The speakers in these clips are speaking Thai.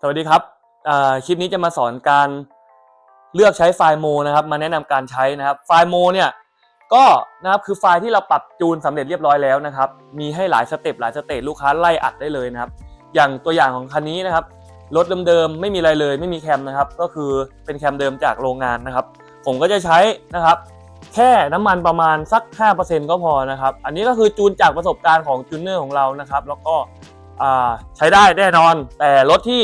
สวัสดีครับคลิปนี้จะมาสอนการเลือกใช้ไฟล์โมนะครับ มาแนะนำการใช้นะครับไฟล์โมเนี่ยก็นะครับคือไฟล์ที่เราปรับจูนสำเร็จเรียบร้อยแล้วนะครับ มีให้หลายสเต็ปหลายสเตจลูกค้าไล่อัดได้เลยนะครับ อย่างตัวอย่างของคันนี้นะครับรถเดิมๆไม่มีอะไรเลย ไม่มีแคมนะครับ ก็คือเป็นแคมเดิมจากโรงงานนะครับ ผมก็จะใช้นะครับ แค่น้ำมันประมาณสัก 5%ก็พอนะครับ อันนี้ก็คือจูนจากประสบการณ์ของจูนเนอร์ของเรานะครับ แล้วก็ใช้ได้แน่นอน แต่รถที่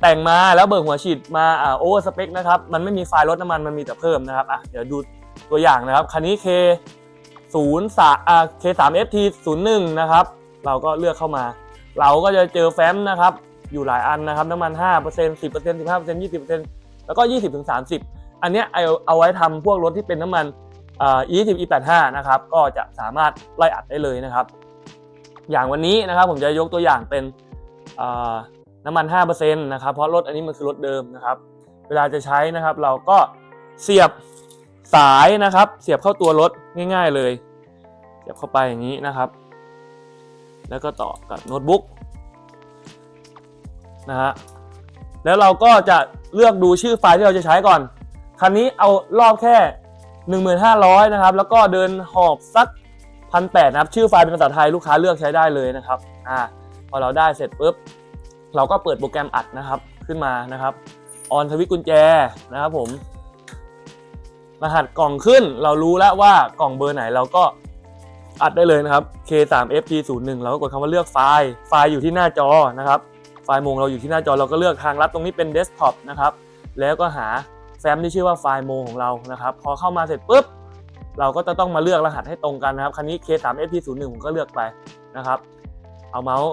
แต่งมาแล้วเบิกหัวฉีดมาอ่าโอเวอร์สเปคนะครับมันไม่มีไฟล์ลดน้ำมันมันมีแต่เพิ่มนะครับอะเดี๋ยวดูตัวอย่างนะครับคันนี้ K 0 3อ่า K 3 FT 0 1นะครับเราก็เลือกเข้ามา เราก็จะเจอแฟ้มนะครับอยู่หลายอันนะครับน้ำมัน5% 10% 15% 20%แล้วก็ 20-30 อันเนี้ยเอาเอาไว้ทำพวกรถที่เป็นน้ำมันอ่า E20 E85 นะครับก็จะสามารถไล่อัดได้เลยนะครับ อย่างวันนี้นะครับผมจะยกตัวอย่างเป็นอ่า น้ำมัน5%นะครับเพราะรถอันนี้มันคือรถเดิมนะครับ เวลาจะใช้นะครับ เราก็เสียบสายนะครับ เสียบเข้าตัวรถง่าย ๆเลย เสียบเข้าไปอย่างนี้นะครับ แล้วก็ต่อกับโน้ตบุ๊กนะฮะแล้วเราก็จะเลือกดูชื่อไฟล์ที่เราจะใช้ก่อน คันนี้เอารอบแค่ 1,500 นะครับ แล้วก็เดินหอบสักพันแปดนะครับ ชื่อไฟล์เป็นภาษาไทยลูกค้าเลือกใช้ได้เลยนะครับ อ่า พอเราได้เสร็จปุ๊บ เราก็เปิดโปรแกรมอัดนะครับขึ้นมานะครับออนทวิตกุญแจนะครับผมรหัสกล่องขึ้นเรารู้แล้วว่ากล่องเบอร์ไหนเราก็อัดได้เลยนะครับ K3FT01 เราก็กดคำว่าเลือกไฟล์ ไฟล์อยู่ที่หน้าจอนะครับ ไฟล์มงเราอยู่ที่หน้าจอเราก็เลือกทางลัดตรงนี้เป็นเดสก์ท็อปนะครับ แล้วก็หาแฟ้มที่ชื่อว่าไฟล์โมของเรานะครับ พอเข้ามาเสร็จปุ๊บ เราก็จะต้องมาเลือกรหัสให้ตรงกันนะครับ คันนี้ K3FT01 ผมก็เลือกไปนะครับ เอาเมาส์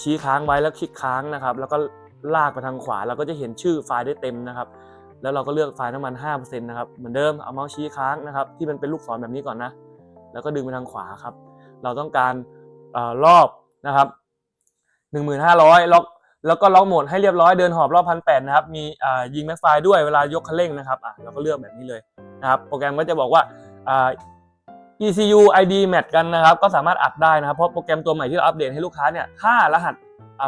ชี้ค้างไว้แล้วคลิกค้างนะครับ แล้วก็ลากไปทางขวาเราก็จะเห็นชื่อไฟล์ได้เต็มนะครับ แล้วเราก็เลือกไฟล์น้ำมัน5%นะครับเหมือนเดิมเอาเมาส์ชี้ค้างนะครับ ที่มันเป็นลูกศรแบบนี้ก่อนนะ แล้วก็ดึงไปทางขวาครับ เราต้องการออรอบนะครับ1,500ล็อกแล้วก็ล็อกโหมดให้เรียบร้อยเดินหอบรอบพันแนะครับ มียิงแม็กไฟด้วยเวลายกคันเร่งนะครับอะเราก็เลือกแบบนี้เลยนะครับ โปรแกรมก็จะบอกว่า ECU ID match กันนะครับก็สามารถอัดได้นะครับเพราะโปรแกรมตัวใหม่ที่เราอัปเดตให้ลูกค้าเนี่ยถ้ารหัส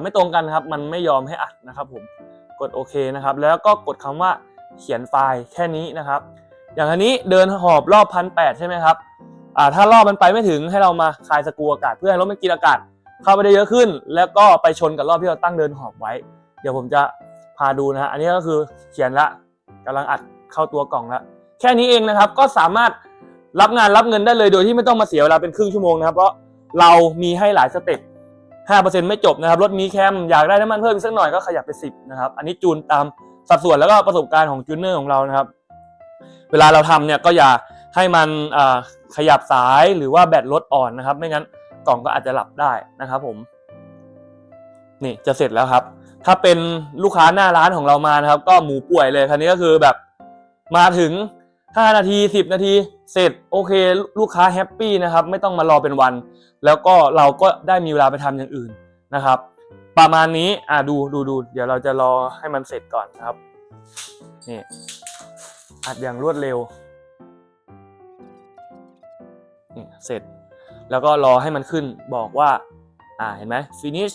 ไม่ตรงกันครับมันไม่ยอมให้อัดนะครับผมกดโอเคนะครับแล้วก็กดคำว่าเขียนไฟล์แค่นี้นะครับ อย่างอันนี้เดินหอบรอบพันแใช่ไหมครับอ่าถ้ารอบมันไปไม่ถึงให้เรามาคลายสกรูอากาศเพื่อให้รถมันกินอากาศเข้าไปได้เยอะขึ้น แล้วก็ไปชนกับรอบที่เราตั้งเดินหอบไว้ เดี๋ยวผมจะพาดูนะฮะอันนี้ก็คือเขียนละกำลังอัดเข้าตัวกล่องละแค่นี้เองนะครับก็สามารถ รับงานรับเงินได้เลยโดยที่ไม่ต้องมาเสียเวลาเป็นครึ่งชั่วโมงนะครับเพราะเรามีให้หลายสเต็ป5%ไม่จบนะครับรถมีแคมอยากได้น้ำมันเพิ่มอีกสักหน่อยก็ขยับไป 10นะครับอันนี้จูนตามสัดส่วนแล้วก็ประสบการณ์ของจูนเนอร์ของเรานะครับ เวลาเราทำเนี่ยก็อย่าให้มันขยับสายหรือว่าแบตรถอ่อนนะครับ ไม่งั้นกล่องก็อาจจะหลับได้นะครับผม นี่จะเสร็จแล้วครับ ถ้าเป็นลูกค้าหน้าร้านของเรามานะครับ ก็หมูป่วยเลยคันนี้ก็คือแบบมาถึง 5 นาที 10 นาที เสร็จโอเค ลูกค้าแฮปปี้นะครับไม่ต้องมารอเป็นวัน แล้วก็เราก็ได้มีเวลาไปทำอย่างอื่นนะครับ ประมาณนี้อะดูดูดูเดี๋ยวเราจะรอให้มันเสร็จก่อนครับนี่อัดอย่างรวดเร็วนี่เสร็จ แล้วก็รอให้มันขึ้นบอกว่าอ่าเห็นไหม finish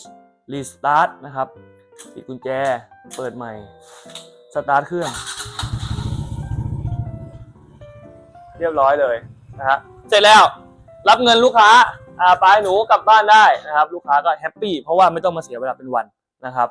restart นะครับปิดกุญแจเปิดใหม่สตาร์ทเครื่อง เรียบร้อยเลยนะฮะเสร็จแล้วรับเงินลูกค้าอ่าไปหนูกลับบ้านได้นะครับ ลูกค้าก็แฮปปี้เพราะว่าไม่ต้องมาเสียเวลาเป็นวันนะครับ